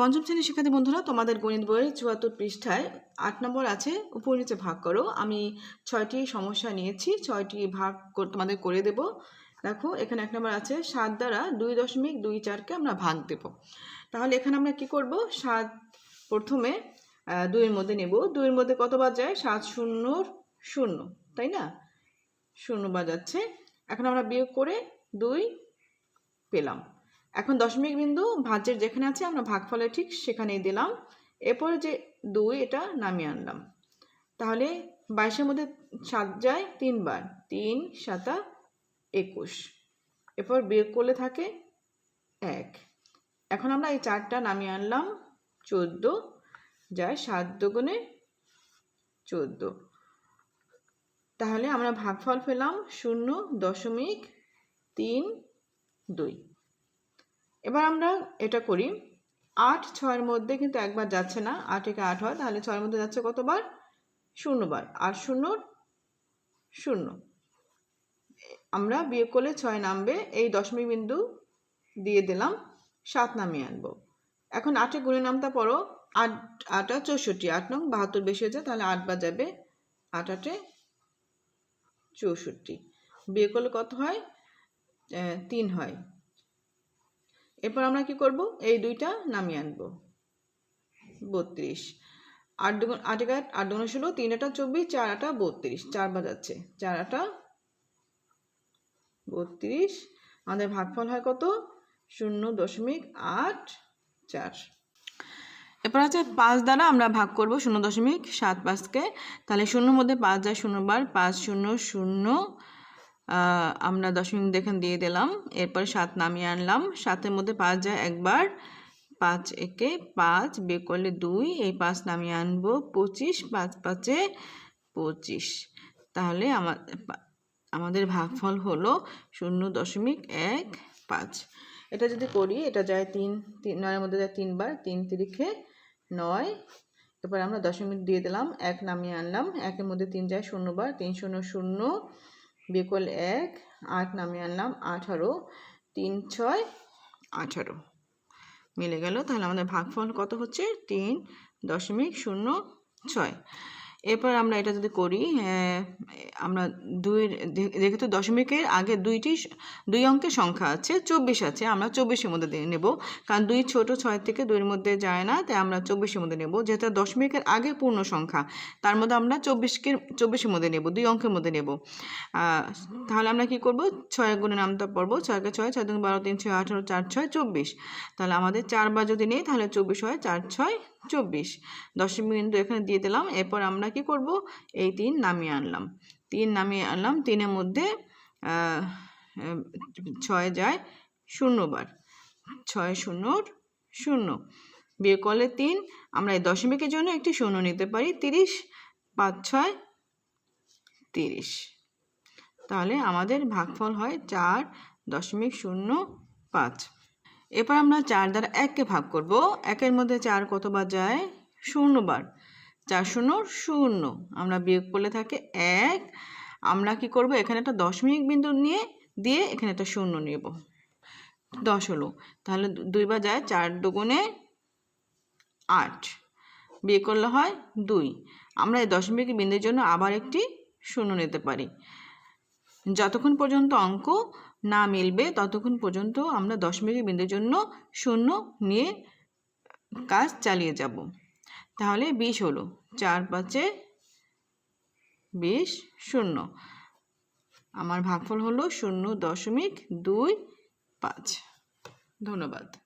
পঞ্চম শ্রেণির শিক্ষার্থী বন্ধুরা, তোমাদের গণিত বইয়ের চুয়াত্তর পৃষ্ঠায় আট নম্বর আছে, উপর নিচে ভাগ করো। আমি ছয়টি সমস্যা নিয়েছি, ছয়টি ভাগ তোমাদের করে দেব। দেখো, এখানে এক নম্বর আছে, সাত দ্বারা দুই দশমিক দুই চারকে আমরা ভাগ দেব। তাহলে এখানে আমরা কি করব? সাত প্রথমে দুইয়ের মধ্যে নেব। দুইয়ের মধ্যে কতবার যায় সাত শূন্য শূন্য, তাই না? শূন্য বাজাচ্ছে। এখন আমরা বিয়োগ করে দুই পেলাম। এখন দশমিক বিন্দু ভাজ্যের যেখানে আছে, আমরা ভাগফলে ঠিক সেখানেই দিলাম। এরপরে যে দুই, এটা নামিয়ে আনলাম। তাহলে বাইশের মধ্যে সাত যায় তিনবার। তিন, সাতা একুশ। এরপর বিয়োগ করলে থাকে এক। এখন আমরা এই চারটা নামিয়ে আনলাম। চোদ্দ যায় সাত দুগুণে চোদ্দ। তাহলে আমরা ভাগফল পেলাম শূন্য দশমিক তিন দুই। এবার আমরা এটা করি। আট ছয়ের মধ্যে কিন্তু একবার যাচ্ছে না। আট একে আট হয়, তাহলে ছয়ের মধ্যে যাচ্ছে কতবার? শূন্যবার। আর শূন্য শূন্য। আমরা বিয়োগ করলে ছয় নামবে। এই দশমিক বিন্দু দিয়ে দিলাম, সাত নামিয়ে আনব। এখন আটে গুণে নামতা পড়ো। আট, আটা চৌষট্টি, আট নং বাহাত্তর বেশি হয়েছে, তাহলে আটবার যাবে আট আটে চৌষট্টি। বিয়ে করলে কত হয়? তিন হয়। এরপর আমরা কি করব? এই দুইটা নামিয়ে আনব। বত্রিশ। আট দুগুণ, আট এগারো, আট দুগুণ ষোলো, তিন আটা চব্বিশ, চার আটা বত্রিশ। চার বাজাচ্ছে। চার আটা বত্রিশ। আমাদের ভাগফল হয় কত? শূন্য দশমিক আট চার। এরপর আছে পাঁচ দ্বারা আমরা ভাগ করব শূন্য দশমিক সাত পাঁচকে। তাহলে শূন্যর মধ্যে পাঁচ যায়, শূন্যবার পাঁচ শূন্য শূন্য আমরা দশমিক দেখেন দিয়ে দিলাম। এরপর সাত নামিয়ে আনলাম। সাতের মধ্যে পাঁচ যায় একবার। পাঁচ একে পাঁচ, বিয়োগ করলে দুই। এই পাঁচ নামিয়ে আনব পঁচিশ, পাঁচ পাঁচে পঁচিশ। তাহলে আমার আমাদের ভাগফল হলো শূন্য দশমিক এক পাঁচ। এটা যদি করি, এটা যায় তিন তিন, নয়ের মধ্যে যায় তিনবার। তিন তিরিখে নয়। এবার আমরা দশমিক দিয়ে দিলাম। এক নামিয়ে আনলাম। একের মধ্যে তিন যায় শূন্যবার। তিন শূন্য শূন্য বিকল এক, আট নামিয়ে আনলাম, আঠারো, তিন, ছয়, আঠারো। মিলে গেল, তাহলে আমাদের ভাগফল কত হচ্ছে? তিন দশমিক শূন্য ছয়। এরপর আমরা এটা যদি করি আমরা দুই যেহেতু দশমিকের আগে দুইটি দুই অঙ্কের সংখ্যা আছে, চব্বিশ আছে, আমরা চব্বিশের মধ্যে নেব। কারণ দুই ছোট ছয় থেকে দুইয়ের মধ্যে যায় না, তাই আমরা চব্বিশের মধ্যে নেব। যেহেতু দশমিকের আগে পূর্ণ সংখ্যা, তার মধ্যে আমরা চব্বিশকে, চব্বিশের মধ্যে নেব, দুই অঙ্কের মধ্যে নেব। তাহলে আমরা কি করব? ছয় গুণে নামটা পড়ব ছয়কে ছয় ছয় দুন বারো, তিন ছয়, আঠারো, চার ছয়, চব্বিশ। তাহলে আমাদের চারবার যদি নেই, তাহলে চব্বিশ হয় চার ছয় চব্বিশ। দশমিক বিন্দু এখানে দিয়ে দিলাম। এরপর আমরা কি করব? এই তিন নামিয়ে আনলাম। তিন নামিয়ে আনলাম। তিনের মধ্যে ছয় যায় শূন্যবার। ছয় শূন্য শূন্য। বিয়ে করলে তিন। আমরা এই দশমিকের জন্য একটি শূন্য নিতে পারি। তিরিশ, পাঁচ, ছয়, তিরিশ। তাহলে আমাদের ভাগফল হয় চার দশমিক শূন্য পাঁচ। এরপর আমরা চার দ্বারা এককে ভাগ করব। একের মধ্যে চার কতবার যায়? শূন্যবার চার শূন্য শূন্য। আমরা বিয়োগ করলে থাকে এক। আমরা কি করব? এখানে একটা দশমিক বিন্দু নিয়ে, দিয়ে এখানে একটা শূন্য নেব। দশ হলো। তাহলে দুইবার যায় চার দুগুণে আট। বিয়ে করলে হয় দুই। আমরা এই দশমিক বিন্দুর জন্য আবার একটি শূন্য নিতে পারি। যতক্ষণ পর্যন্ত অঙ্ক না মিলবে ততক্ষণ পর্যন্ত আমরা দশমিক বিন্দুর জন্য শূন্য নিয়ে কাজ চালিয়ে যাব। তাহলে বিশ হলো। চার পাঁচে বিশ শূন্য। আমার ভাগফল হলো শূন্য দশমিক দুই পাঁচ। ধন্যবাদ।